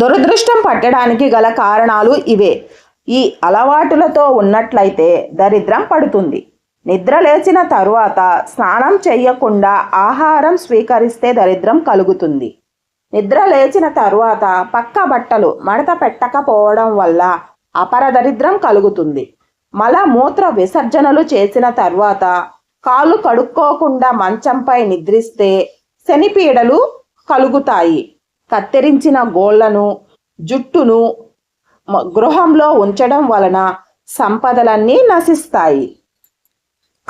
దురదృష్టం పట్టడానికి గల కారణాలు ఇవే. ఈ అలవాటులతో ఉన్నట్లయితే దరిద్రం పడుతుంది. నిద్ర లేచిన తరువాత స్నానం చేయకుండా ఆహారం స్వీకరిస్తే దరిద్రం కలుగుతుంది. నిద్ర లేచిన తరువాత పక్క బట్టలు మడత పెట్టకపోవడం వల్ల అపర దరిద్రం కలుగుతుంది. మల మూత్ర విసర్జనలు చేసిన తర్వాత కాళ్ళు కడుక్కోకుండా మంచంపై నిద్రిస్తే శనిపీడలు కలుగుతాయి. కత్తిరించిన గోళ్ళను జుట్టును గృహంలో ఉంచడం వలన సంపదలన్నీ నశిస్తాయి.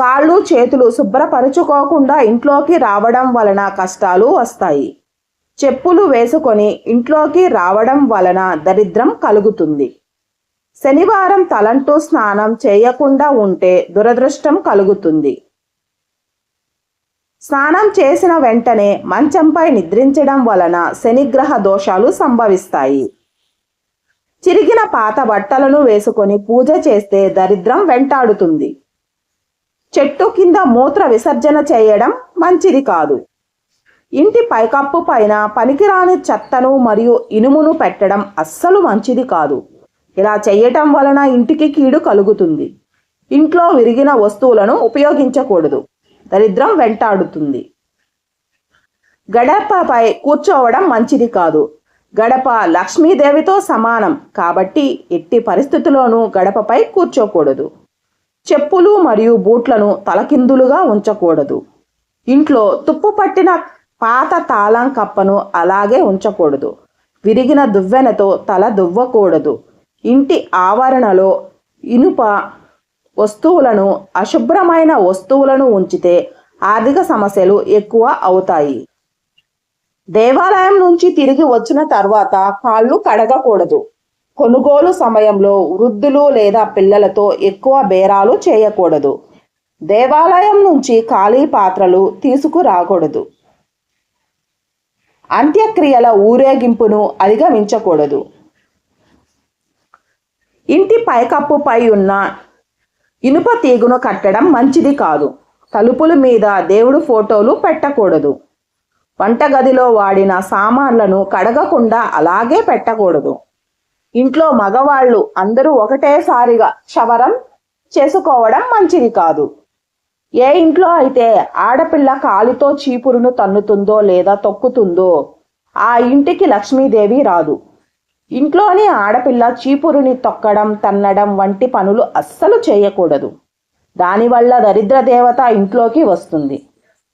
కాళ్ళు చేతులు శుభ్రపరుచుకోకుండా ఇంట్లోకి రావడం వలన కష్టాలు వస్తాయి. చెప్పులు వేసుకొని ఇంట్లోకి రావడం వలన దరిద్రం కలుగుతుంది. శనివారం తలంటూ స్నానం చేయకుండా ఉంటే దురదృష్టం కలుగుతుంది. స్నానం చేసిన వెంటనే మంచంపై నిద్రించడం వలన శనిగ్రహ దోషాలు సంభవిస్తాయి. చిరిగిన పాత బట్టలను వేసుకొని పూజ చేస్తే దరిద్రం వెంటాడుతుంది. చెట్టు కింద మూత్ర విసర్జన చేయడం మంచిది కాదు. ఇంటి పైకప్పు పైన పనికిరాని చెత్తను మరియు ఇనుమును పెట్టడం అస్సలు మంచిది కాదు. ఇలా చేయటం వలన ఇంటికి కీడు కలుగుతుంది. ఇంట్లో విరిగిన వస్తువులను ఉపయోగించకూడదు. దరిద్రం వెంటాడుతుంది. గడపపై కూర్చోవడం మంచిది కాదు. గడప లక్ష్మీదేవితో సమానం కాబట్టి ఎట్టి పరిస్థితుల్లోనూ గడపపై కూర్చోకూడదు. చెప్పులు మరియు బూట్లను తలకిందులుగా ఉంచకూడదు. ఇంట్లో తుప్పు పట్టిన పాత తాళం కప్పను అలాగే ఉంచకూడదు. విరిగిన దువ్వెనతో తల దువ్వకూడదు. ఇంటి ఆవరణలో ఇనుప వస్తువులను అశుభ్రమైన వస్తువులను ఉంచితే ఆర్థిక సమస్యలు ఎక్కువ అవుతాయి. దేవాలయం నుంచి తిరిగి వచ్చిన తర్వాత కాళ్ళు కడగకూడదు. కొనుగోలు సమయంలో వృద్ధులు లేదా పిల్లలతో ఎక్కువ బేరాలు చేయకూడదు. దేవాలయం నుంచి ఖాళీ పాత్రలు తీసుకురాకూడదు. అంత్యక్రియల ఊరేగింపును అధిగమించకూడదు. ఇంటి పైకప్పుపై ఉన్న ఇనుప తీగును కట్టడం మంచిది కాదు. తలుపుల మీద దేవుడు ఫోటోలు పెట్టకూడదు. వంటగదిలో వాడిన సామాన్లను కడగకుండా అలాగే పెట్టకూడదు. ఇంట్లో మగవాళ్ళు అందరూ ఒకటేసారిగా క్షవరం చేసుకోవడం మంచిది కాదు. ఏ ఇంట్లో అయితే ఆడపిల్ల కాలితో చీపురును తన్నుతుందో లేదా తొక్కుతుందో ఆ ఇంటికి లక్ష్మీదేవి రాదు. ఇంట్లోని ఆడపిల్ల చీపురుని తొక్కడం తన్నడం వంటి పనులు అస్సలు చేయకూడదు. దానివల్ల దరిద్ర దేవత ఇంట్లోకి వస్తుంది.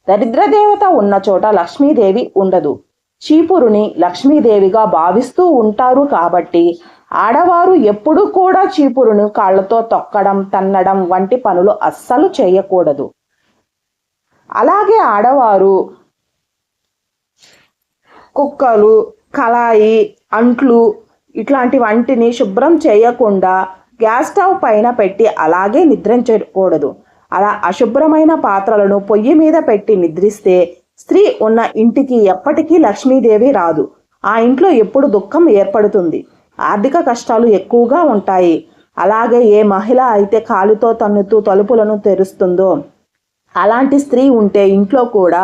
దరిద్ర దేవత ఉన్న చోట లక్ష్మీదేవి ఉండదు. చీపురుని లక్ష్మీదేవిగా భావిస్తూ ఉంటారు కాబట్టి ఆడవారు ఎప్పుడూ కూడా చీపురును కాళ్ళతో తొక్కడం తన్నడం వంటి పనులు అస్సలు చేయకూడదు. అలాగే ఆడవారు కుక్కలు కళాయి అంట్లు ఇట్లాంటి వంటిని శుభ్రం చేయకుండా గ్యాస్ స్టవ్ పైన పెట్టి అలాగే నిద్రించకూడదు. అలా అశుభ్రమైన పాత్రలను పొయ్యి మీద పెట్టి నిద్రిస్తే స్త్రీ ఉన్న ఇంటికి ఎప్పటికీ లక్ష్మీదేవి రాదు. ఆ ఇంట్లో ఎప్పుడు దుఃఖం ఏర్పడుతుంది. ఆర్థిక కష్టాలు ఎక్కువగా ఉంటాయి. అలాగే ఏ మహిళ అయితే కాలుతో తన్నుతూ తలుపులను తెరుస్తుందో అలాంటి స్త్రీ ఉంటే ఇంట్లో కూడా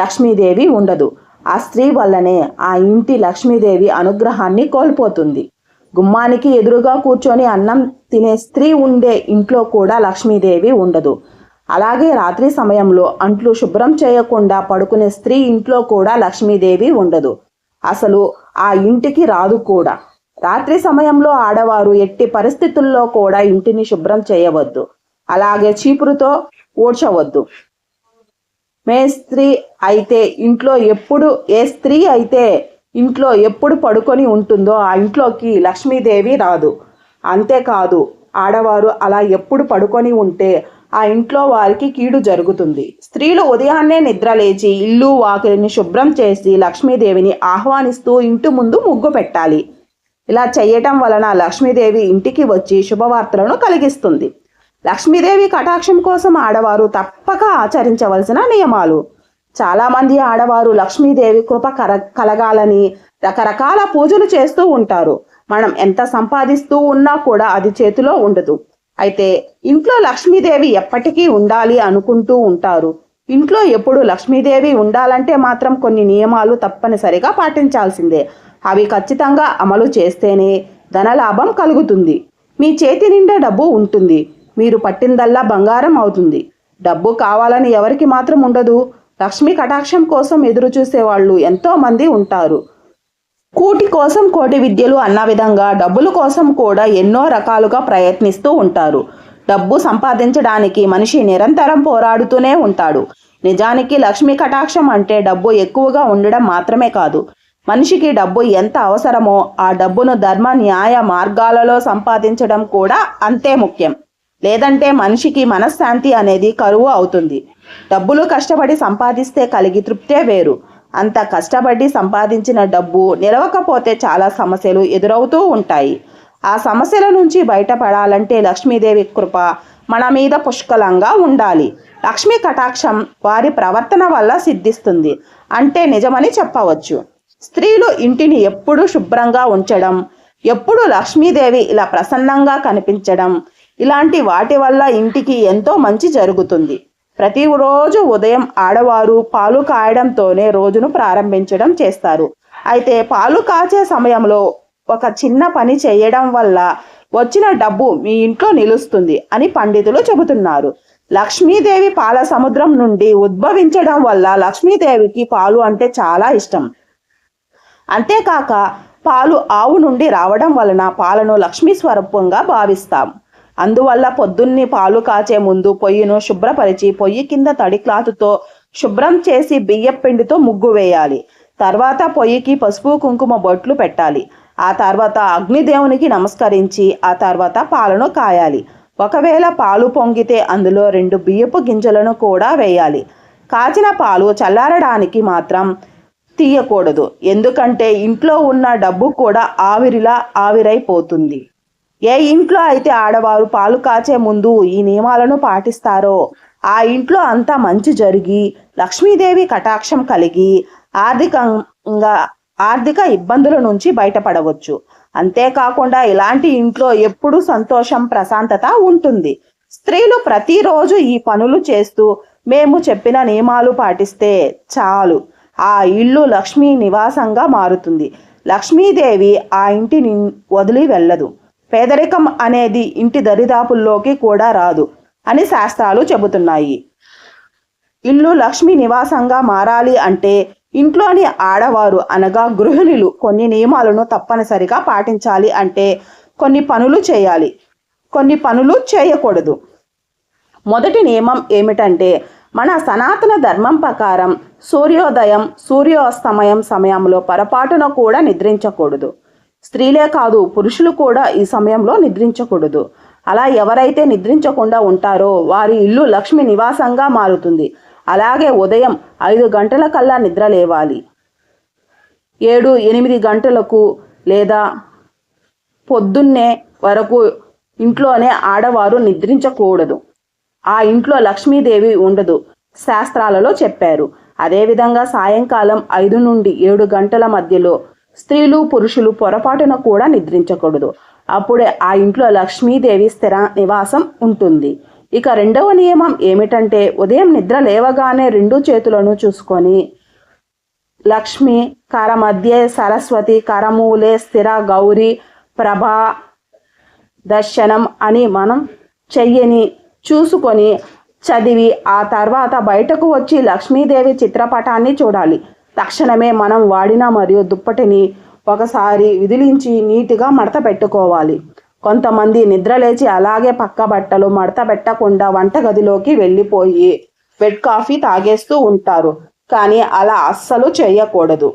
లక్ష్మీదేవి ఉండదు. ఆ స్త్రీ వల్లనే ఆ ఇంటి లక్ష్మీదేవి అనుగ్రహాన్ని కోల్పోతుంది. గుమ్మానికి ఎదురుగా కూర్చొని అన్నం తినే స్త్రీ ఉండే ఇంట్లో కూడా లక్ష్మీదేవి ఉండదు. అలాగే రాత్రి సమయంలో అంట్లు శుభ్రం చేయకుండా పడుకునే స్త్రీ ఇంట్లో కూడా లక్ష్మీదేవి ఉండదు. అసలు ఆ ఇంటికి రాదు కూడా. రాత్రి సమయంలో ఆడవారు ఎట్టి పరిస్థితుల్లో కూడా ఇంటిని శుభ్రం చేయవద్దు. అలాగే చీపురుతో మే స్త్రీ అయితే ఇంట్లో ఎప్పుడు ఏ స్త్రీ అయితే ఇంట్లో ఎప్పుడు పడుకొని ఉంటుందో ఆ ఇంట్లోకి లక్ష్మీదేవి రాదు. అంతేకాదు ఆడవారు అలా ఎప్పుడు పడుకొని ఉంటే ఆ ఇంట్లో వారికి కీడు జరుగుతుంది. స్త్రీలు ఉదయాన్నే నిద్రలేచి ఇల్లు వాకిలిని శుభ్రం చేసి లక్ష్మీదేవిని ఆహ్వానిస్తూ ఇంటి ముందు ముగ్గు పెట్టాలి. ఇలా చేయటం వలన లక్ష్మీదేవి ఇంటికి వచ్చి శుభవార్తలను కలిగిస్తుంది. లక్ష్మీదేవి కటాక్షం కోసం ఆడవారు తప్పక ఆచరించవలసిన నియమాలు. చాలామంది ఆడవారు లక్ష్మీదేవి కృప కర కలగాలని రకరకాల పూజలు చేస్తూ ఉంటారు. మనం ఎంత సంపాదిస్తూ ఉన్నా కూడా అది చేతిలో ఉండదు. అయితే ఇంట్లో లక్ష్మీదేవి ఎప్పటికీ ఉండాలి అనుకుంటూ ఉంటారు. ఇంట్లో ఎప్పుడు లక్ష్మీదేవి ఉండాలంటే మాత్రం కొన్ని నియమాలు తప్పనిసరిగా పాటించాల్సిందే. అవి ఖచ్చితంగా అమలు చేస్తేనే ధనలాభం కలుగుతుంది. మీ చేతి నిండా డబ్బు ఉంటుంది. మీరు పట్టిందల్లా బంగారం అవుతుంది. డబ్బు కావాలని ఎవరికి మాత్రం ఉండదు. లక్ష్మీ కటాక్షం కోసం ఎదురుచూసేవాళ్ళు ఎంతోమంది ఉంటారు. కూటి కోసం కోటి విద్యలు అన్న విధంగా డబ్బుల కోసం కూడా ఎన్నో రకాలుగా ప్రయత్నిస్తూ ఉంటారు. డబ్బు సంపాదించడానికి మనిషి నిరంతరం పోరాడుతూనే ఉంటాడు. నిజానికి లక్ష్మీ కటాక్షం అంటే డబ్బు ఎక్కువగా ఉండడం మాత్రమే కాదు. మనిషికి డబ్బు ఎంత అవసరమో ఆ డబ్బును ధర్మ న్యాయ మార్గాలలో సంపాదించడం కూడా అంతే ముఖ్యం. లేదంటే మనిషికి మనశ్శాంతి అనేది కరువు అవుతుంది. డబ్బులు కష్టపడి సంపాదిస్తే కలిగి తృప్తే వేరు. అంత కష్టపడి సంపాదించిన డబ్బు నిలవకపోతే చాలా సమస్యలు ఎదురవుతూ ఉంటాయి. ఆ సమస్యల నుంచి బయటపడాలంటే లక్ష్మీదేవి కృప మన మీద పుష్కలంగా ఉండాలి. లక్ష్మీ కటాక్షం వారి ప్రవర్తన వల్ల సిద్ధిస్తుంది. అంటే నిజమని చెప్పవచ్చు. స్త్రీలు ఇంటిని ఎప్పుడూ శుభ్రంగా ఉంచడం ఎప్పుడు లక్ష్మీదేవి ఇలా ప్రసన్నంగా కనిపించడం ఇలాంటి వాటి వల్ల ఇంటికి ఎంతో మంచి జరుగుతుంది. ప్రతిరోజు ఉదయం ఆడవారు పాలు కాయడంతోనే రోజును ప్రారంభించడం చేస్తారు. అయితే పాలు కాచే సమయంలో ఒక చిన్న పని చేయడం వల్ల వచ్చిన డబ్బు మీ ఇంట్లో నిలుస్తుంది అని పండితులు చెబుతున్నారు. లక్ష్మీదేవి పాల సముద్రం నుండి ఉద్భవించడం వల్ల లక్ష్మీదేవికి పాలు అంటే చాలా ఇష్టం. అంతేకాక పాలు ఆవు నుండి రావడం వలన పాలను లక్ష్మీ స్వరూపంగా భావిస్తాం. అందువల్ల పొద్దున్నే పాలు కాచే ముందు పొయ్యిను శుభ్రపరిచి పొయ్యి కింద తడి క్లాతుతో శుభ్రం చేసి బియ్యం పిండితో ముగ్గు వేయాలి. తర్వాత పొయ్యికి పసుపు కుంకుమ బొట్లు పెట్టాలి. ఆ తర్వాత అగ్నిదేవునికి నమస్కరించి ఆ తర్వాత పాలను కాయాలి. ఒకవేళ పాలు పొంగితే అందులో రెండు బియ్యపు గింజలను కూడా వేయాలి. కాచిన పాలు చల్లారడానికి మాత్రం తీయకూడదు. ఎందుకంటే ఇంట్లో ఉన్న డబ్బు కూడా ఆవిరిలా ఆవిరైపోతుంది. ఏ ఇంట్లో అయితే ఆడవారు పాలు కాచే ముందు ఈ నియమాలను పాటిస్తారో? ఆ ఇంట్లో అంతా మంచి జరిగి లక్ష్మీదేవి కటాక్షం కలిగి ఆర్థికంగా ఆర్థిక ఇబ్బందుల నుంచి బయటపడవచ్చు. అంతేకాకుండా ఇలాంటి ఇంట్లో ఎప్పుడూ సంతోషం ప్రశాంతత ఉంటుంది. స్త్రీలు ప్రతిరోజు ఈ పనులు చేస్తూ మేము చెప్పిన నియమాలు పాటిస్తే చాలు. ఆ ఇల్లు లక్ష్మీ నివాసంగా మారుతుంది. లక్ష్మీదేవి ఆ ఇంటిని వదిలి వెళ్ళదు. పేదరికం అనేది ఇంటి దరిదాపుల్లోకి కూడా రాదు అని శాస్త్రాలు చెబుతున్నాయి. ఇల్లు లక్ష్మీ నివాసంగా మారాలి అంటే ఇంట్లోని ఆడవారు అనగా గృహిణులు కొన్ని నియమాలను తప్పనిసరిగా పాటించాలి అంటే కొన్ని పనులు చేయాలి. కొన్ని పనులు చేయకూడదు. మొదటి నియమం ఏమిటంటే మన సనాతన ధర్మం ప్రకారం సూర్యోదయం సూర్యోస్తమయం సమయంలో పొరపాటున కూడా నిద్రించకూడదు. స్త్రీలే కాదు పురుషులు కూడా ఈ సమయంలో నిద్రించకూడదు. అలా ఎవరైతే నిద్రించకుండా ఉంటారో వారి ఇల్లు లక్ష్మి నివాసంగా మారుతుంది. అలాగే ఉదయం ఐదు గంటల కల్లా నిద్ర లేవాలి. ఏడు ఎనిమిది గంటలకు లేదా పొద్దున్నే వరకు ఇంట్లోనే ఆడవారు నిద్రించకూడదు. ఆ ఇంట్లో లక్ష్మీదేవి ఉండదు శాస్త్రాలలో చెప్పారు. అదేవిధంగా సాయంకాలం ఐదు నుండి ఏడు గంటల మధ్యలో స్త్రీలు పురుషులు పొరపాటున కూడా నిద్రించకూడదు. అప్పుడే ఆ ఇంట్లో లక్ష్మీదేవి స్థిర నివాసం ఉంటుంది. ఇక రెండవ నియమం ఏమిటంటే ఉదయం నిద్ర లేవగానే రెండు చేతులను చూసుకొని లక్ష్మి కరమధ్యే సరస్వతి కరమూలే స్థిర గౌరి ప్రభా దర్శనం అని మనం చెయ్యని చూసుకొని చదివి ఆ తర్వాత బయటకు వచ్చి లక్ష్మీదేవి చిత్రపటాన్ని చూడాలి. తక్షణమే మనం వాడిన మరియు దుప్పటిని ఒకసారి విదిలించి నీటిగా మడత పెట్టుకోవాలి. కొంతమంది నిద్రలేచి అలాగే పక్క బట్టలు మడత పెట్టకుండా వంటగదిలోకి వెళ్ళిపోయి బెడ్ కాఫీ తాగేస్తూ ఉంటారు. కానీ అలా అస్సలు చేయకూడదు.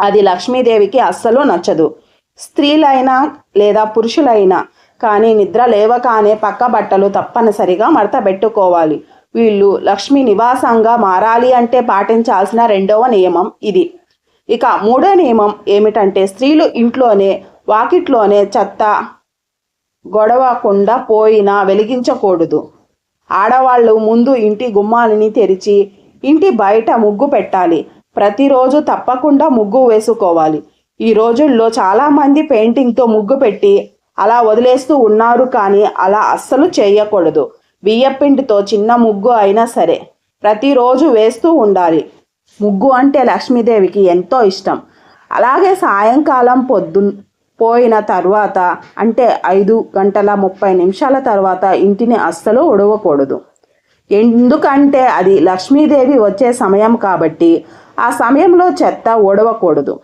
అది లక్ష్మీదేవికి అస్సలు నచ్చదు. స్త్రీలైనా లేదా పురుషులైనా కానీ నిద్ర లేవగానే పక్క బట్టలు తప్పనిసరిగా మడత పెట్టుకోవాలి. వీళ్ళు లక్ష్మి నివాసంగా మారాలి అంటే పాటించాల్సిన రెండవ నియమం ఇది. ఇక మూడో నియమం ఏమిటంటే స్త్రీలు ఇంట్లోనే వాకిట్లోనే చెత్త గొడవకుండా పోయినా వెలిగించకూడదు. ఆడవాళ్ళు ముందు ఇంటి గుమ్మాలని తెరిచి ఇంటి బయట ముగ్గు పెట్టాలి. ప్రతిరోజు తప్పకుండా ముగ్గు వేసుకోవాలి. ఈ రోజుల్లో చాలామంది పెయింటింగ్తో ముగ్గు పెట్టి అలా వదిలేస్తూ ఉన్నారు కానీ అలా అస్సలు చేయకూడదు. బియ్యపిండితో చిన్న ముగ్గు అయినా సరే ప్రతిరోజు వేస్తూ ఉండాలి. ముగ్గు అంటే లక్ష్మీదేవికి ఎంతో ఇష్టం. అలాగే సాయంకాలం పొద్దు పోయిన తర్వాత అంటే ఐదు గంటల ముప్పై నిమిషాల తర్వాత ఇంటిని అస్సలు ఉడవకూడదు ఎందుకంటే అది లక్ష్మీదేవి వచ్చే సమయం కాబట్టి ఆ సమయంలో చెత్త ఓడవకూడదు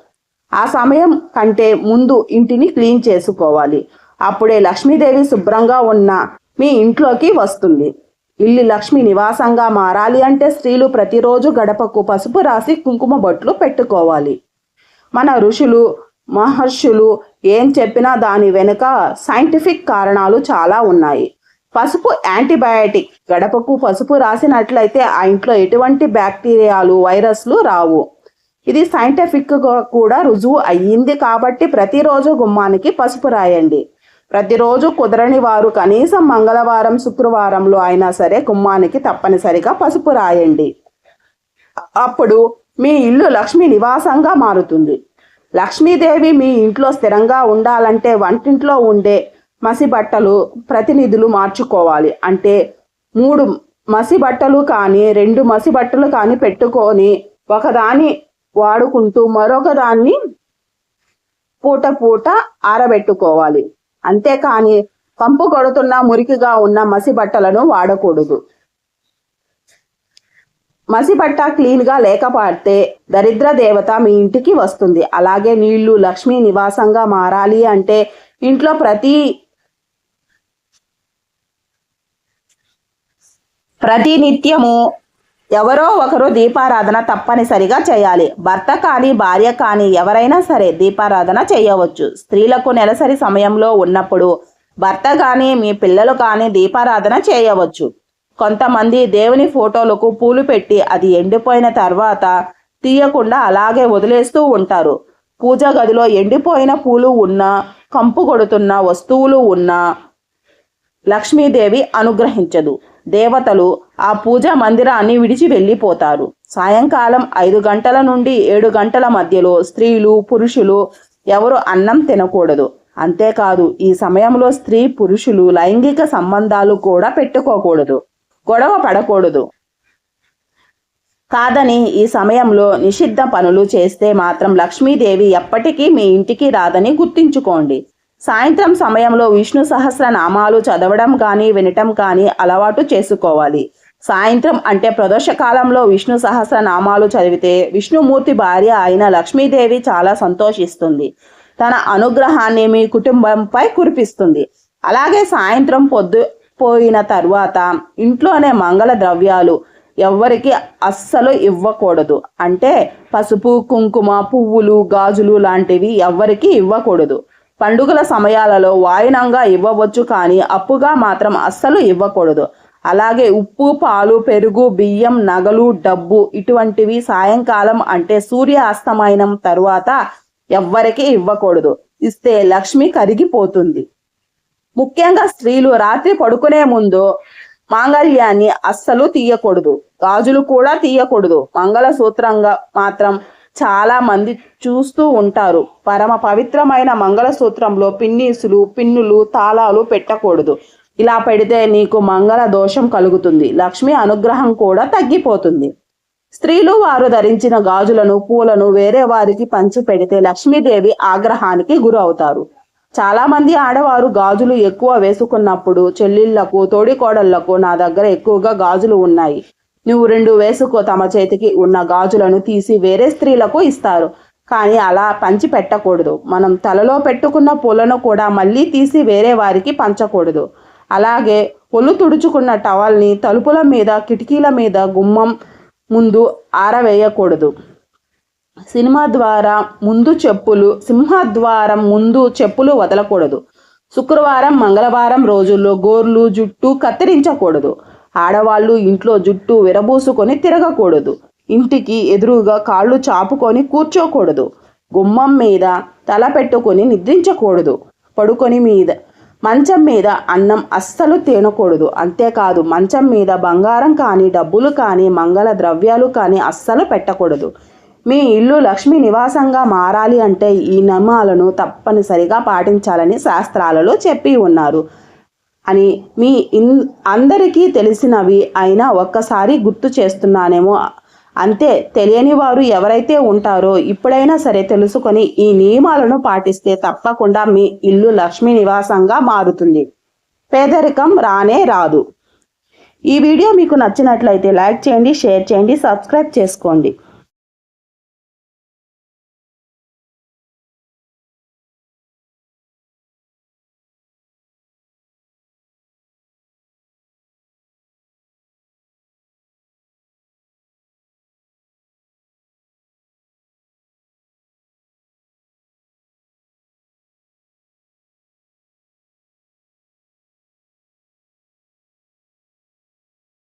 ఆ సమయం కంటే ముందు ఇంటిని క్లీన్ చేసుకోవాలి. అప్పుడే లక్ష్మీదేవి శుభ్రంగా ఉన్న మీ ఇంట్లోకి వస్తుంది. ఇల్లు లక్ష్మి నివాసంగా మారాలి అంటే స్త్రీలు ప్రతిరోజు గడపకు పసుపు రాసి కుంకుమ బొట్లు పెట్టుకోవాలి. మన ఋషులు మహర్షులు ఏం చెప్పినా దాని వెనుక సైంటిఫిక్ కారణాలు చాలా ఉన్నాయి. పసుపు యాంటీబయాటిక్. గడపకు పసుపు రాసినట్లయితే ఆ ఇంట్లో ఎటువంటి బ్యాక్టీరియాలు వైరస్లు రావు. ఇది సైంటిఫిక్గా కూడా రుజువు అయ్యింది కాబట్టి ప్రతిరోజు గుమ్మానికి పసుపు రాయండి. ప్రతిరోజు కుదరని వారు కనీసం మంగళవారం శుక్రవారంలో అయినా సరే గుమ్మానికి తప్పనిసరిగా పసుపు రాయండి. అప్పుడు మీ ఇల్లు లక్ష్మి నివాసంగా మారుతుంది. లక్ష్మీదేవి మీ ఇంట్లో స్థిరంగా ఉండాలంటే వంటింట్లో ఉండే మసి బట్టలు ప్రతినిధులు మార్చుకోవాలి. అంటే మూడు మసి బట్టలు కానీ రెండు మసి బట్టలు కానీ పెట్టుకొని ఒకదాని వాడుకుంటూ మరొక దాన్ని పూట పూట ఆరబెట్టుకోవాలి. అంతేకాని పంపు కొడుతున్న మురికిగా ఉన్న మసి బట్టలను వాడకూడదు. మసిబట్ట క్లీన్గా లేకపోతే దరిద్ర దేవత మీ ఇంటికి వస్తుంది. అలాగే నీళ్ళు లక్ష్మీ నివాసంగా మారాలి అంటే ఇంట్లో ప్రతి ప్రతినిత్యము ఎవరో ఒకరు దీపారాధన తప్పనిసరిగా చేయాలి. భర్త కానీ భార్య కానీ ఎవరైనా సరే దీపారాధన చేయవచ్చు. స్త్రీలకు నెలసరి సమయంలో ఉన్నప్పుడు భర్త కానీ మీ పిల్లలు కానీ దీపారాధన చేయవచ్చు. కొంతమంది దేవుని ఫోటోలకు పూలు పెట్టి అది ఎండిపోయిన తర్వాత తీయకుండా అలాగే వదిలేస్తూ ఉంటారు. పూజ గదిలో ఎండిపోయిన పూలు ఉన్నా కంపు కొడుతున్న వస్తువులు ఉన్నా లక్ష్మీదేవి అనుగ్రహించదు. దేవతలు ఆ పూజా మందిరాన్ని విడిచి వెళ్ళిపోతారు. సాయంకాలం ఐదు గంటల నుండి ఏడు గంటల మధ్యలో స్త్రీలు పురుషులు ఎవరు అన్నం తినకూడదు. అంతేకాదు ఈ సమయంలో స్త్రీ పురుషులు లైంగిక సంబంధాలు కూడా పెట్టుకోకూడదు. గొడవ పడకూడదు. కాదని ఈ సమయంలో నిషిద్ధ పనులు చేస్తే మాత్రం లక్ష్మీదేవి ఎప్పటికీ మీ ఇంటికి రాదని గుర్తుంచుకోండి. సాయంత్రం సమయంలో విష్ణు సహస్రనామాలు చదవడం కానీ వినటం కానీ అలవాటు చేసుకోవాలి. సాయంత్రం అంటే ప్రదోష కాలంలో విష్ణు సహస్రనామాలు చదివితే విష్ణుమూర్తి భార్య అయిన లక్ష్మీదేవి చాలా సంతోషిస్తుంది. తన అనుగ్రహాన్ని మీ కుటుంబంపై కురిపిస్తుంది. అలాగే సాయంత్రం పొద్దు పోయిన తర్వాత ఇంట్లోనే మంగళ ద్రవ్యాలు ఎవ్వరికి అస్సలు ఇవ్వకూడదు. అంటే పసుపు కుంకుమ పువ్వులు గాజులు లాంటివి ఎవ్వరికి ఇవ్వకూడదు. పండుగల సమయాలలో వాయినంగా ఇవ్వవచ్చు కానీ అప్పుగా మాత్రం అస్సలు ఇవ్వకూడదు. అలాగే ఉప్పు పాలు పెరుగు బియ్యం నగలు డబ్బు ఇటువంటివి సాయంకాలం అంటే సూర్య అస్తమయనం తరువాత ఎవ్వరికి ఇవ్వకూడదు. ఇస్తే లక్ష్మి కరిగిపోతుంది. ముఖ్యంగా స్త్రీలు రాత్రి పడుకునే ముందు మాంగళ్యాన్ని అస్సలు తీయకూడదు. గాజులు కూడా తీయకూడదు. మంగళసూత్రంగా మాత్రం చాలా మంది చూస్తూ ఉంటారు. పరమ పవిత్రమైన మంగళసూత్రంలో పిన్నీసులు పిన్నులు తాళాలు పెట్టకూడదు. ఇలా పెడితే నీకు మంగళ దోషం కలుగుతుంది. లక్ష్మి అనుగ్రహం కూడా తగ్గిపోతుంది. స్త్రీలు వారు ధరించిన గాజులను పూలను వేరే వారికి పంచి పెడితే లక్ష్మీదేవి ఆగ్రహానికి గురవుతారు చాలా మంది ఆడవారు గాజులు ఎక్కువ వేసుకున్నప్పుడు చెల్లిళ్ళకు తోడికోడళ్ళకు నా దగ్గర ఎక్కువగా గాజులు ఉన్నాయి. నువ్వు రెండు వేసుకో తమ చేతికి ఉన్న గాజులను తీసి వేరే స్త్రీలకు ఇస్తారు. కానీ అలా పంచి పెట్టకూడదు. మనం తలలో పెట్టుకున్న పూలను కూడా మళ్ళీ తీసి వేరే వారికి పంచకూడదు. అలాగే ఒళ్ళు తుడుచుకున్న టవల్ని తలుపుల మీద కిటికీల మీద గుమ్మం ముందు ఆరవేయకూడదు. సినిమా ద్వారా ముందు చెప్పులు సింహద్వారం ముందు చెప్పులు వదలకూడదు. శుక్రవారం మంగళవారం రోజుల్లో గోర్లు జుట్టు కత్తిరించకూడదు. ఆడవాళ్ళు ఇంట్లో జుట్టు విరబూసుకొని తిరగకూడదు. ఇంటికి ఎదురుగా కాళ్ళు చాపుకొని కూర్చోకూడదు. గుమ్మం మీద తల పెట్టుకొని నిద్రించకూడదు. పడుకొని మీద మంచం మీద అన్నం అస్సలు తినకూడదు. అంతేకాదు మంచం మీద బంగారం కానీ డబ్బులు కానీ మంగళ ద్రవ్యాలు కానీ అస్సలు పెట్టకూడదు. మీ ఇల్లు లక్ష్మీ నివాసంగా మారాలి అంటే ఈ నియమాలను తప్పనిసరిగా పాటించాలని శాస్త్రాలలో చెప్పి ఉన్నారు. అని మీ ఇన్ అందరికీ తెలిసినవి అయినా ఒక్కసారి గుర్తు చేస్తున్నానేమో. అంతే తెలియని వారు ఎవరైతే ఉంటారో ఇప్పుడైనా సరే తెలుసుకొని ఈ నియమాలను పాటిస్తే తప్పకుండా మీ ఇల్లు లక్ష్మీ నివాసంగా మారుతుంది. పేదరికం రానే రాదు. ఈ వీడియో మీకు నచ్చినట్లయితే లైక్ చేయండి షేర్ చేయండి సబ్స్క్రైబ్ చేసుకోండి.